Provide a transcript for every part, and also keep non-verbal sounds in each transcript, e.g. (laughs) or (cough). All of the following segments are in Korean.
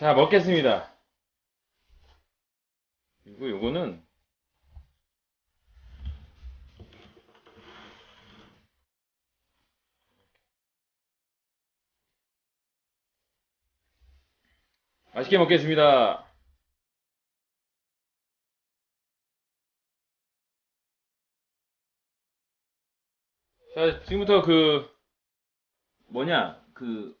자, 먹겠습니다. 그리고 요거는 맛있게 먹겠습니다. 자, 지금부터 그 뭐냐 그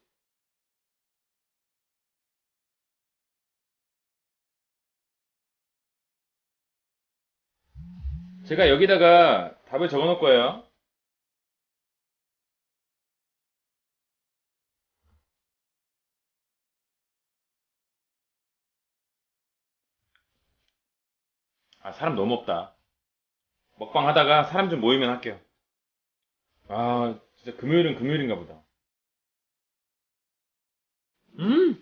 제가 여기다가 답을 적어 놓을 거예요. 아, 사람 너무 없다. 먹방 하다가 사람 좀 모이면 할게요. 아, 진짜 금요일은 금요일인가 보다. 음!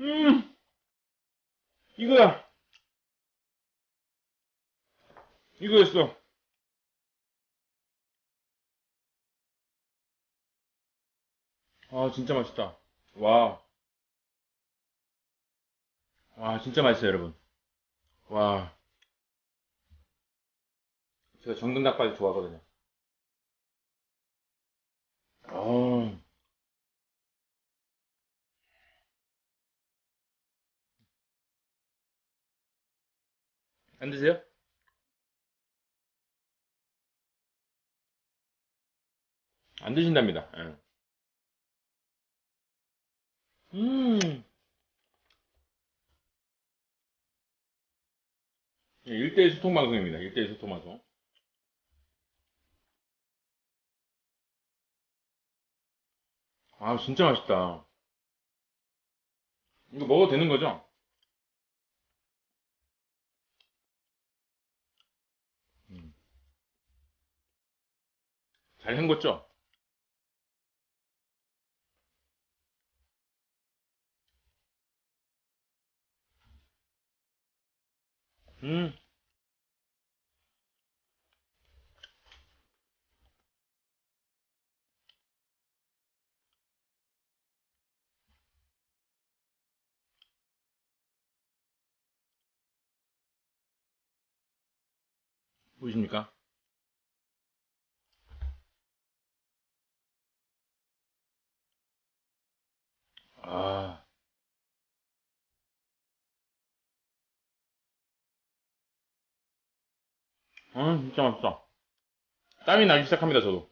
음! 이거야! 이거였어. 아, 진짜 맛있다. 와. 와, 진짜 맛있어요, 여러분. 와. 제가 정든 닭발 좋아하거든요. 아, 안 드세요? 안 드신답니다. 예. 음, 1대1 소통 방송입니다. 1대1 소통 방송. 아, 진짜 맛있다. 이거 먹어도 되는 거죠? 음, 잘 헹궜죠? 음, 보이십니까? 음, 진짜 맛있다. 땀이 나기 시작합니다, 저도.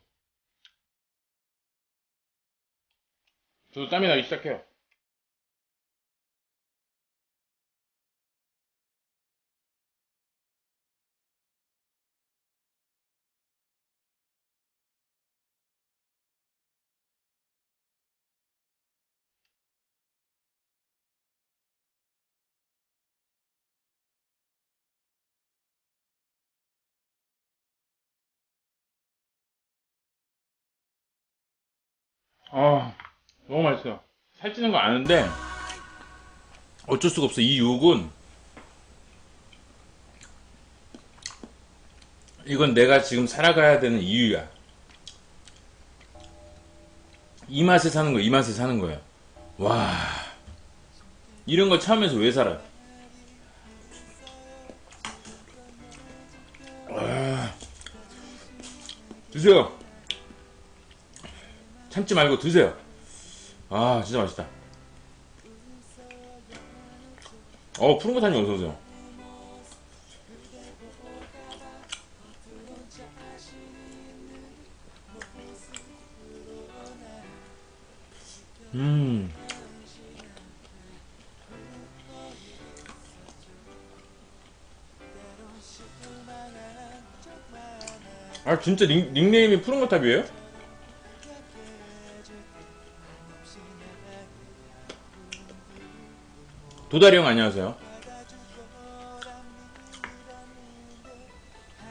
저도 땀이 나기 시작해요. 아, 너무 맛있어요. 살찌는 거 아는데, 어쩔 수가 없어. 이 유혹은, 이건 내가 지금 살아가야 되는 이유야. 이 맛에 사는 거야, 이 맛에 사는 거야. 와, 이런 거 참으면서 왜 살아? 아, 드세요. 참지 말고 드세요. 아, 진짜 맛있다. 어, 푸른 거타님 어서오세요. 음. 아, 진짜 닉, 닉네임이 푸른 거탑이에요? 도다리 형 안녕하세요.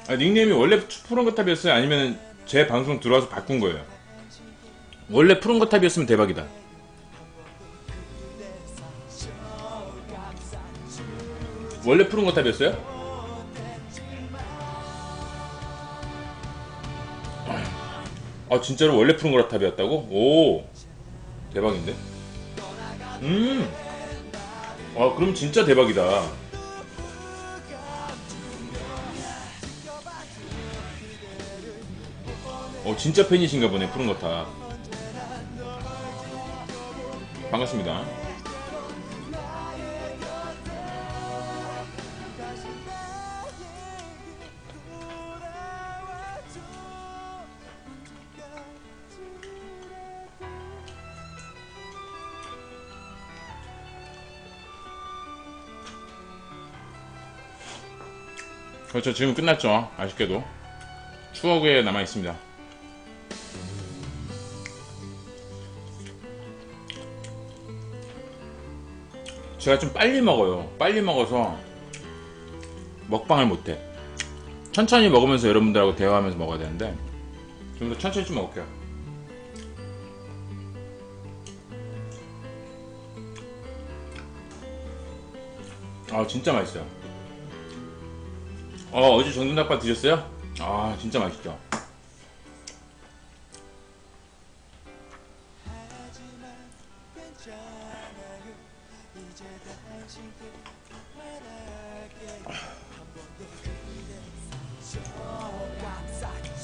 아, 닉네임이 원래 푸른 거탑이었어요? 아니면 제 방송 들어와서 바꾼 거예요? 원래 푸른 거탑이었으면 대박이다. 원래 푸른 거탑이었어요? 아 진짜로 원래 푸른 거탑이었다고? 오 대박인데? 음! 아, 그럼 진짜 대박이다. 어, 진짜 팬이신가 보네, 푸른 거타. 반갑습니다. 그렇죠. 지금 끝났죠. 아쉽게도. 추억에 남아 있습니다. 제가 좀 빨리 먹어요. 빨리 먹어서 먹방을 못해. 천천히 먹으면서 여러분들하고 대화하면서 먹어야 되는데 좀 더 천천히 좀 먹을게요. 아 진짜 맛있어요. 어 어제 정준닭밥 드셨어요? 아 진짜 맛있죠.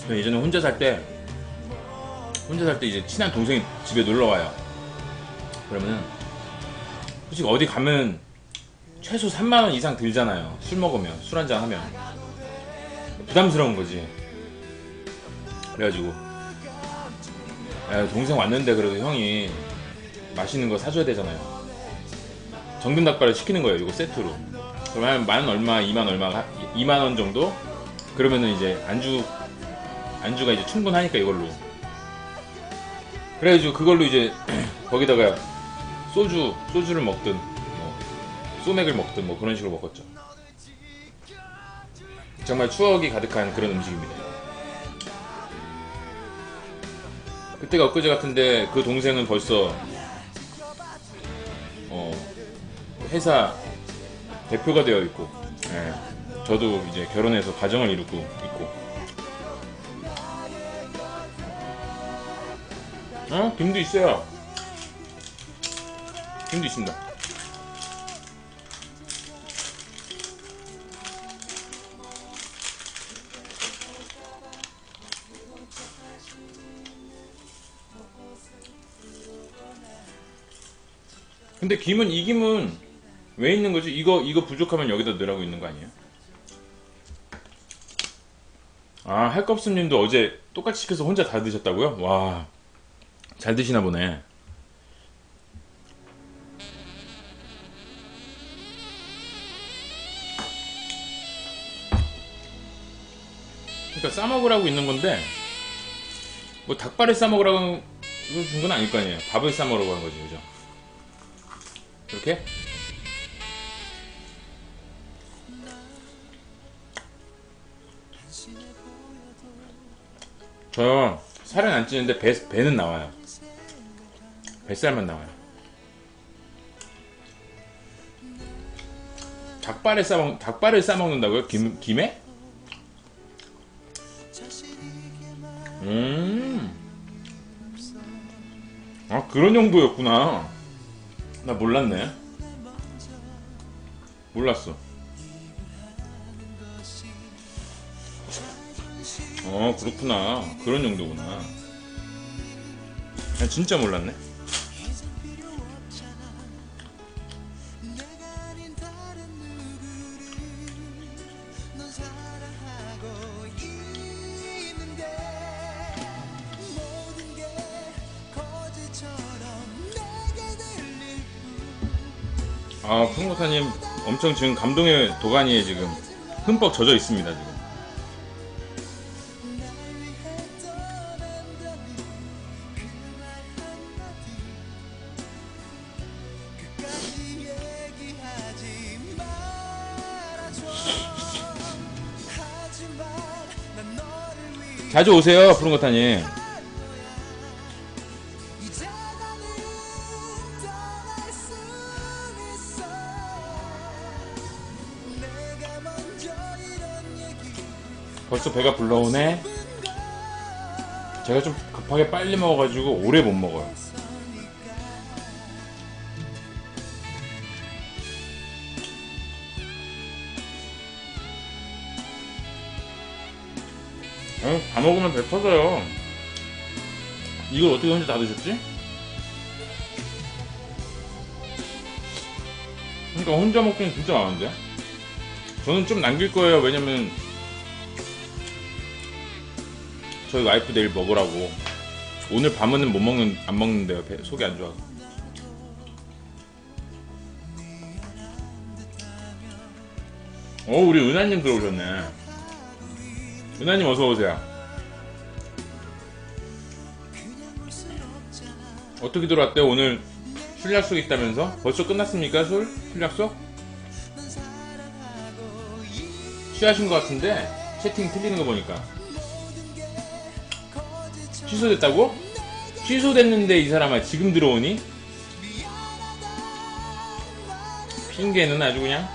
저 예전에 혼자 살 때 혼자 살 때 이제 친한 동생이 집에 놀러 와요. 그러면은 솔직히 어디 가면 최소 3만 원 이상 들잖아요. 술 먹으면 술 한잔 하면 부담스러운 거지. 그래가지고 야, 동생 왔는데 그래도 형이 맛있는 거 사줘야 되잖아요. 정근 닭발을 시키는 거예요. 이거 세트로. 그러면 만 얼마, 2만 얼마, 2만 원 정도? 그러면은 이제 안주 안주가 이제 충분하니까 이걸로. 그래가지고 그걸로 이제 (clears throat) 거기다가 소주 소주를 먹든 뭐 소맥을 먹든 뭐 그런 식으로 먹었죠. 정말 추억이 가득한 그런 음식입니다. 그때가 엊그제 같은데 그 동생은 벌써 어, 회사 대표가 되어 있고, 예, 저도 이제 결혼해서 가정을 이루고 있고. 어? 김도 있어요. 김도 있습니다. 근데 김은 이 김은 왜 있는 거지? 이거 이거 부족하면 여기다 넣으라고 있는 거 아니에요? 아 할겁스님도 어제 똑같이 시켜서 혼자 다 드셨다고요? 와 잘 드시나 보네. 그러니까 싸 먹으라고 있는 건데 뭐 닭발을 싸 먹으라고 준 건 아닐 거 아니에요. 밥을 싸 먹으라고 한 거지, 그죠? 이렇게? 저 살은 안 찌는데 배, 배는 나와요. 뱃살만 나와요. 닭발에 싸먹 닭발을 싸 먹는다고요? 김 김에? 음. 아 그런 용도였구나. 나 몰랐네. 몰랐어. 어 그렇구나. 그런 용도구나. 나 진짜 몰랐네. 아, 푸른고사님 엄청 지금 감동의 도가니에 지금 흠뻑 젖어 있습니다, 지금. 자주 오세요, 푸른고타님. 벌써 배가 불러오네. 제가 좀 급하게 빨리 먹어가지고 오래 못 먹어요. 어, 다 먹으면 배터져요. 이걸 어떻게 혼자 다 드셨지? 그러니까 혼자 먹기는 진짜 많은데? 저는 좀 남길 거예요. 왜냐면 저희 와이프 내일 먹으라고. 오늘 밤은 못 먹는 안 먹는데요. 배, 속이 안 좋아서. 어, 우리 은하님 들어오셨네. 은하님 어서 오세요. 어떻게 들어왔대요? 오늘 술 약속 있다면서? 벌써 끝났습니까? 술? 술 약속? 취하신 것 같은데 채팅 틀리는 거 보니까 취소됐다고? 취소됐는데 이 사람아 지금 들어오니? 핑계는 아주 그냥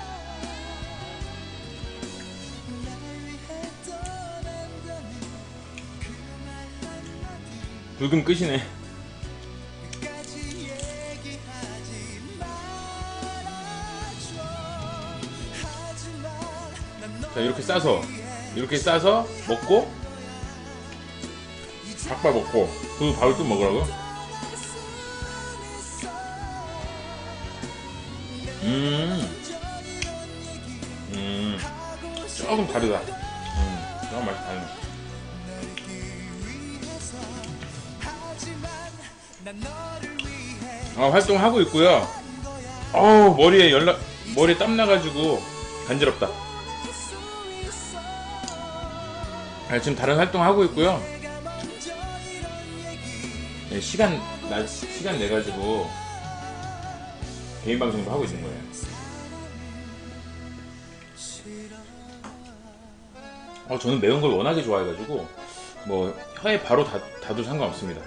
불금 끄시네 자 이렇게 싸서 이렇게 싸서 먹고 닭발 먹고 그 밥을 또 먹으라고? 음, 음, 조금 다르다. 음, 조금 맛이 다르네. 아, 활동하고 있고요. 어우, 머리에 연락, 머리에 땀 나가지고 간지럽다. 아, 지금 다른 활동 하고 있고요. 네, 시간 나 시간 내 가지고 개인 방송도 하고 있는 거예요. 어, 저는 매운 걸 워낙에 좋아해가지고 뭐 혀에 바로 다, 닿도 상관없습니다.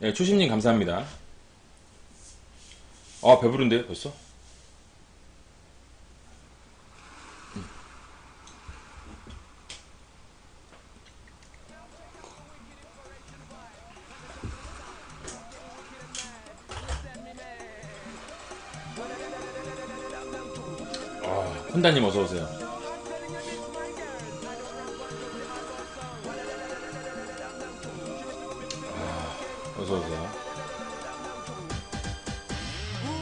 네, 초심님 감사합니다. 아 배부른데 벌써? 혼다님 어서 오세요. 아, 어서 오세요.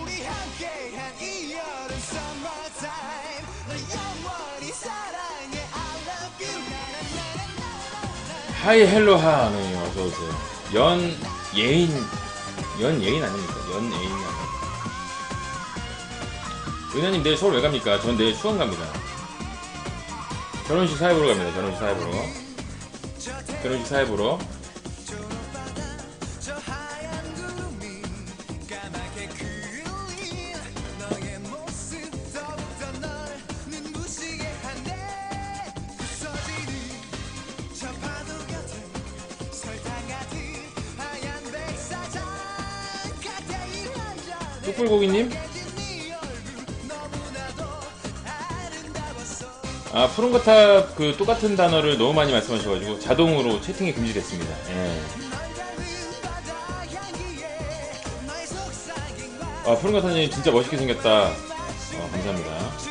우리 함께한 이 여름 summertime 널 영원히 사랑해 I love you 나나나나나 하이 헬로 하네 어서 오세요. 연 예인 연 예인 아닙니까? 연 예인? 은하님 내일 서울 왜 갑니까? 전 내일 수원 갑니다. 결혼식 사회 보러 갑니다. 결혼식 사회 보러. 결혼식 사회 보러. 뚝불고기님? 아 푸른거탑 그 똑같은 단어를 너무 많이 말씀하셔가지고 자동으로 채팅이 금지됐습니다. 예. 아 푸른거탑님 진짜 멋있게 생겼다. 어, 감사합니다.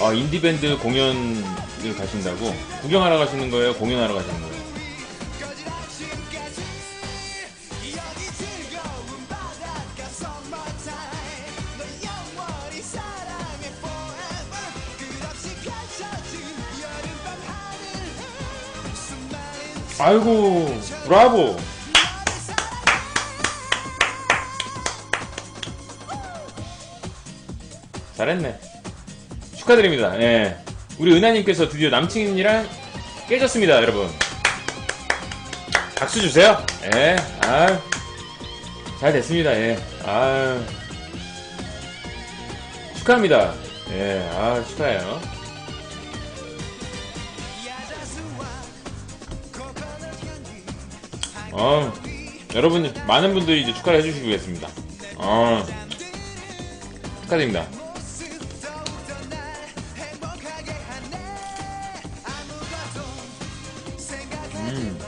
아 인디밴드 공연을 가신다고? 구경하러 가시는 거예요? 공연하러 가시는 거예요? 아이고 브라보. 잘했네. 축하드립니다. 예. 우리 은하님께서 드디어 남친이랑 깨졌습니다 여러분. 박수 주세요. 예아잘 됐습니다 예아 축하합니다. 예 아 축하해요 어, 여러분 많은 분들이 이제 축하를 해주시고 계십니다. 어, 축하드립니다. 음.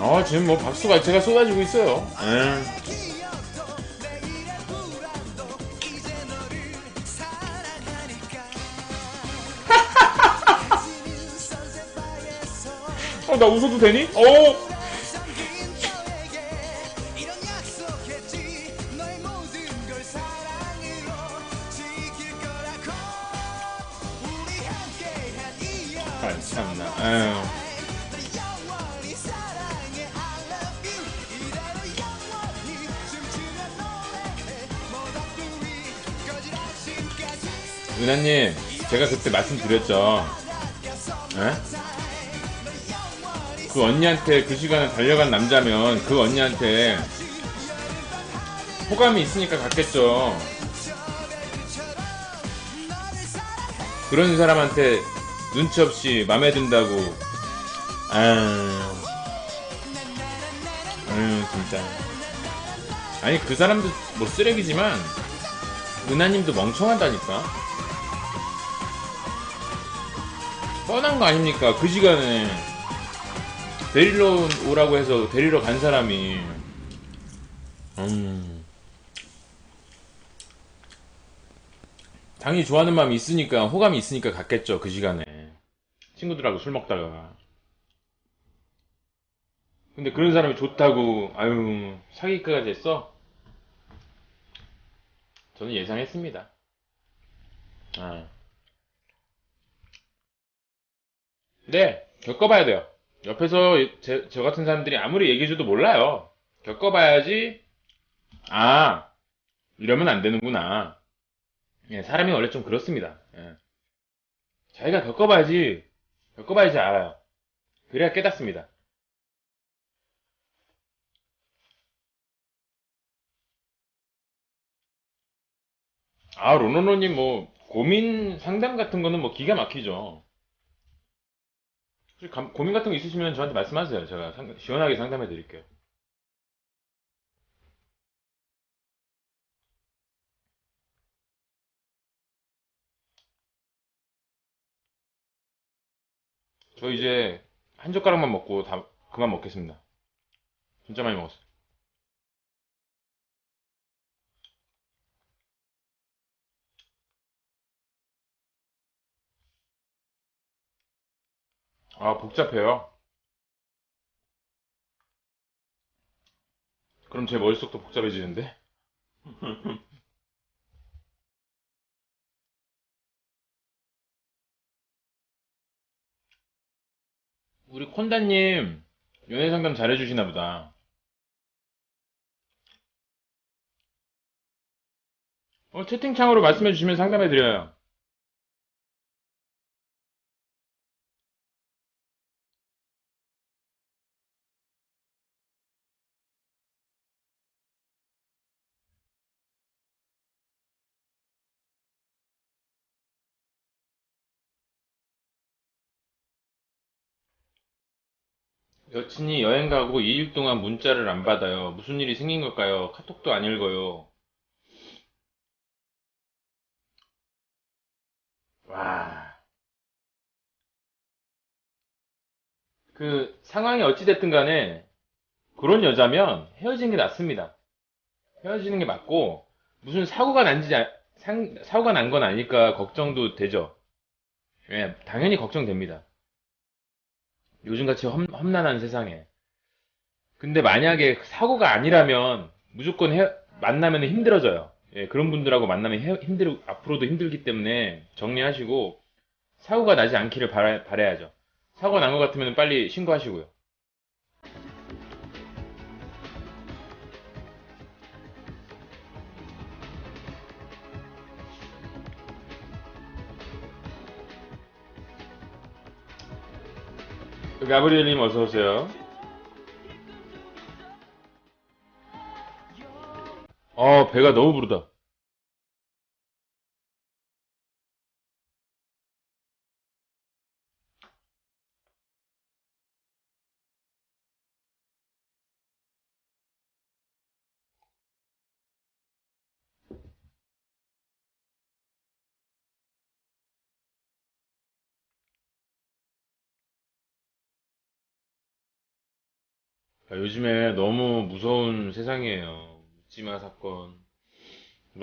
아 지금 뭐 박수가 제가 쏟아지고 있어요. 에. 래해 모두 둘이 꺼진 아침까지 은하님 제가 그때 말씀드렸죠. 예? 그 언니한테 그 시간에 달려간 남자면 그 언니한테 호감이 있으니까 갔겠죠. 그런 사람한테 눈치 없이 맘에 든다고. 아유, 아유 진짜. 아니 그 사람도 뭐 쓰레기지만 은하님도 멍청하다니까. 뻔한 거 아닙니까? 그 시간에 데리러 오라고 해서 데리러 간 사람이. 음. 당연히 좋아하는 마음이 있으니까 호감이 있으니까 갔겠죠 그 시간에. 친구들하고 술 먹다가. 근데 그런 사람이 좋다고 아유 사기까지 했어? 저는 예상했습니다. 아. 네 겪어봐야 돼요 옆에서 제, 저 같은 사람들이 아무리 얘기해줘도 몰라요. 겪어봐야지, 아, 이러면 안 되는구나. 예, 사람이 원래 좀 그렇습니다. 예. 자기가 겪어봐야지, 겪어봐야지 알아요. 그래야 깨닫습니다. 아, 로노노님 뭐, 고민 상담 같은 거는 뭐 기가 막히죠. 고민 같은 거 있으시면 저한테 말씀하세요. 제가 상- 시원하게 상담해 드릴게요. 저 이제 한 젓가락만 먹고 다 그만 먹겠습니다. 진짜 많이 먹었어요. 아, 복잡해요. 그럼 제 머릿속도 복잡해지는데? (laughs) 우리 콘다님, 연애 상담 잘해주시나 보다. 어, 채팅창으로 말씀해주시면 상담해드려요. 여친이 여행 가고 2일 동안 문자를 안 받아요. 무슨 일이 생긴 걸까요? 카톡도 안 읽어요. 와. 그 상황이 어찌됐든 간에 그런 여자면 헤어지는 게 낫습니다. 헤어지는 게 맞고 무슨 사고가 난지 사고가 난 건 아니까 걱정도 되죠. 예, 당연히 걱정됩니다. 요즘같이 험, 험난한 세상에. 근데 만약에 사고가 아니라면 무조건 헤- 만나면 힘들어져요. 예, 그런 분들하고 만나면 헤- 힘들, 앞으로도 힘들기 때문에 정리하시고 사고가 나지 않기를 바라, 바라야죠. 사고가 난것 같으면 빨리 신고하시고요. 가브리엘님 어서 오세요. 어, 배가 너무 부르다. 요즘에 너무 무서운 세상이에요. 묻지마 사건도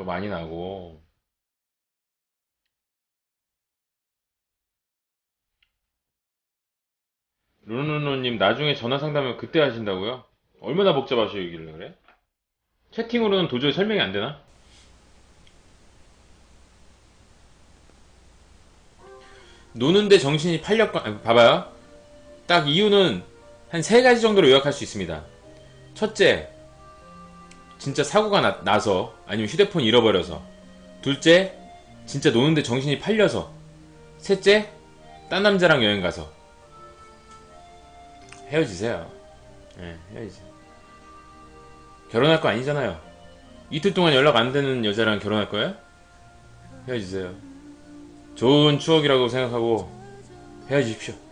많이 나고. 루누누님 나중에 전화 상담을 그때 하신다고요? 얼마나 복잡하시길래 그래? 채팅으로는 도저히 설명이 안 되나? 노는데 정신이 팔렸건 아, 봐봐요. 딱 이유는 한 세 가지 정도로 요약할 수 있습니다. 첫째, 진짜 사고가 나, 나서 아니면 휴대폰 잃어버려서. 둘째, 진짜 노는데 정신이 팔려서. 셋째, 딴 남자랑 여행 가서. 헤어지세요. 예, 헤어지세요. 결혼할 거 아니잖아요. 이틀 동안 연락 안 되는 여자랑 결혼할 거예요? 헤어지세요. 좋은 추억이라고 생각하고 헤어지십시오.